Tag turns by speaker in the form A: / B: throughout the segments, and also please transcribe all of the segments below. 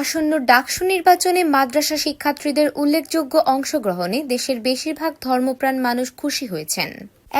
A: আসন্ন ডাকসু নির্বাচনে মাদ্রাসা শিক্ষার্থীদের উল্লেখযোগ্য অংশগ্রহণে দেশের বেশিরভাগ ধর্মপ্রাণ মানুষ খুশি হয়েছেন।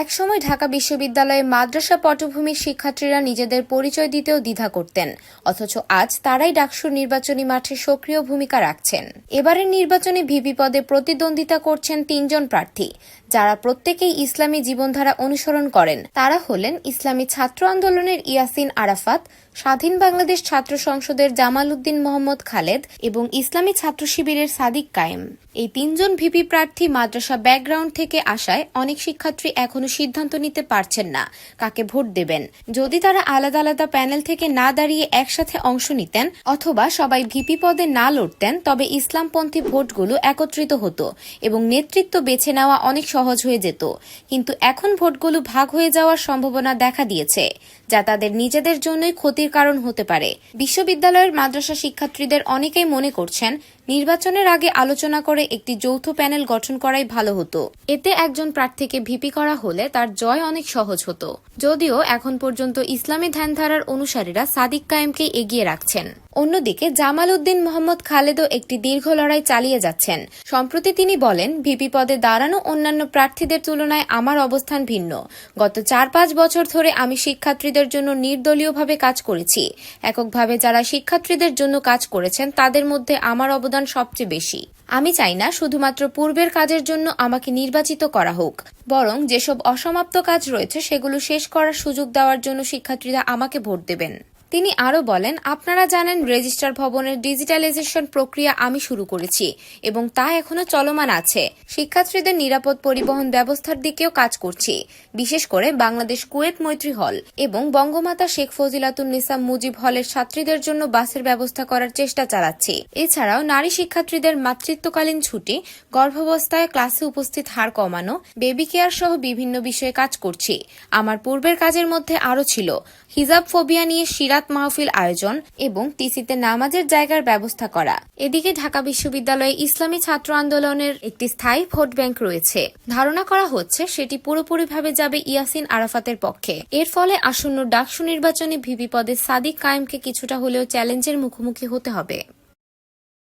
A: একসময় ঢাকা বিশ্ববিদ্যালয়ে মাদ্রাসা পটভূমির শিক্ষার্থীরা নিজেদের পরিচয় দিতেও দ্বিধা করতেন, অথচ আজ তারাই ডাকসুর নির্বাচনী মাঠে সক্রিয় ভূমিকা রাখছেন। এবারের নির্বাচনে ভিপি পদে প্রতিদ্বন্দ্বিতা করছেন তিনজন প্রার্থী যারা প্রত্যেকেই ইসলামী জীবনধারা অনুসরণ করেন, তারা হলেন ইসলামী ছাত্র আন্দোলনের ইয়াসিন আরাফাত, স্বাধীন বাংলাদেশ ছাত্র সংসদের জামাল উদ্দিন মোহাম্মদ খালেদ এবং ইসলামী ছাত্র শিবিরের সাদিক কায়েম। এই তিনজন ভিপি প্রার্থী মাদ্রাসা ব্যাকগ্রাউন্ড থেকে আসায় অনেক শিক্ষার্থী এখনও সিদ্ধান্ত নিতে পারছেন না, কাকে ভোট দেবেন? যদি তারা আলাদা আলাদা প্যানেল থেকে না দাঁড়িয়ে একসাথে অংশ নিতেন অথবা সবাই ভিপি পদে না লড়তেন, তবে ইসলামপন্থী ভোটগুলো একত্রিত হতো এবং নেতৃত্ব বেছে নেওয়া অনেক সহজ হয়ে যেত। কিন্তু এখন ভোটগুলো ভাগ হয়ে যাওয়ার সম্ভাবনা দেখা দিয়েছে, যা তাদের নিজেদের জন্যই ক্ষতির কারণ হতে পারে। বিশ্ববিদ্যালয়ের মাদ্রাসা শিক্ষার্থীদের অনেকেই মনে করছেন, নির্বাচনের আগে আলোচনা করে একটি যৌথ প্যানেল গঠন করাই ভালো হতো। এতে একজন প্রার্থীকে ভিপি করা হলে তার জয় অনেক সহজ হতো। যদিও এখন পর্যন্ত ইসলামী ধ্যানধারার অনুসারীরা সাদিক কায়েমকে এগিয়ে রাখছেন। অন্যদিকে জামাল উদ্দিন মোহাম্মদ খালেদও একটি দীর্ঘ লড়াই চালিয়ে যাচ্ছেন। সম্প্রতি তিনি বলেন, ভিপি পদে দাঁড়ানো অন্যান্য প্রার্থীদের তুলনায় আমার অবস্থান ভিন্ন। গত চার পাঁচ বছর ধরে আমি শিক্ষার্থীদের জন্য নির্দলীয়ভাবে কাজ করেছি। এককভাবে যারা শিক্ষার্থীদের জন্য কাজ করেছেন, তাদের মধ্যে আমার অবদান সবচেয়ে বেশি। আমি চাই না শুধুমাত্র পূর্বের কাজের জন্য আমাকে নির্বাচিত করা হোক, বরং যেসব অসমাপ্ত কাজ রয়েছে, সেগুলো শেষ করার সুযোগ দেওয়ার জন্য শিক্ষার্থীরা আমাকে ভোট দেবেন। তিনি আরও বলেন, আপনারা জানেন রেজিস্ট্রার ভবনের ডিজিটালাইজেশন প্রক্রিয়া আমি শুরু করেছি এবং তা এখনও চলমান আছে। শিক্ষার্থীদের নিরাপদ পরিবহন ব্যবস্থার দিকেও কাজ করছি, বিশেষ করে বাংলাদেশ কুয়েত মৈত্রী হল এবং বঙ্গমাতা শেখ ফজিলাতুন নিসাম মুজিব হলের ছাত্রীদের জন্য বাসের ব্যবস্থা করার চেষ্টা চালাচ্ছি। এছাড়াও নারী শিক্ষার্থীদের মাতৃত্বকালীন ছুটি, গর্ভাবস্থায় ক্লাসে উপস্থিত হার কমানো, বেবি কেয়ার সহ বিভিন্ন বিষয়ে কাজ করছি। আমার পূর্বের কাজের মধ্যে আরও ছিল। হিজাব ফোবিয়া নিয়ে সিরাত মাহফিল আয়োজন এবং টিসিতে নামাজের জায়গার ব্যবস্থা করা। এদিকে ঢাকা বিশ্ববিদ্যালয়ে ইসলামী ছাত্র আন্দোলনের একটি স্থায়ী ভোট ব্যাংক রয়েছে। ধারণা করা হচ্ছে সেটি পুরোপুরিভাবে যাবে ইয়াসিন আরাফাতের পক্ষে। এর ফলে আসন্ন ডাকসু নির্বাচনে ভিপি পদে সাদিক কায়েমকে কিছুটা হলেও চ্যালেঞ্জের মুখোমুখি হতে হবে।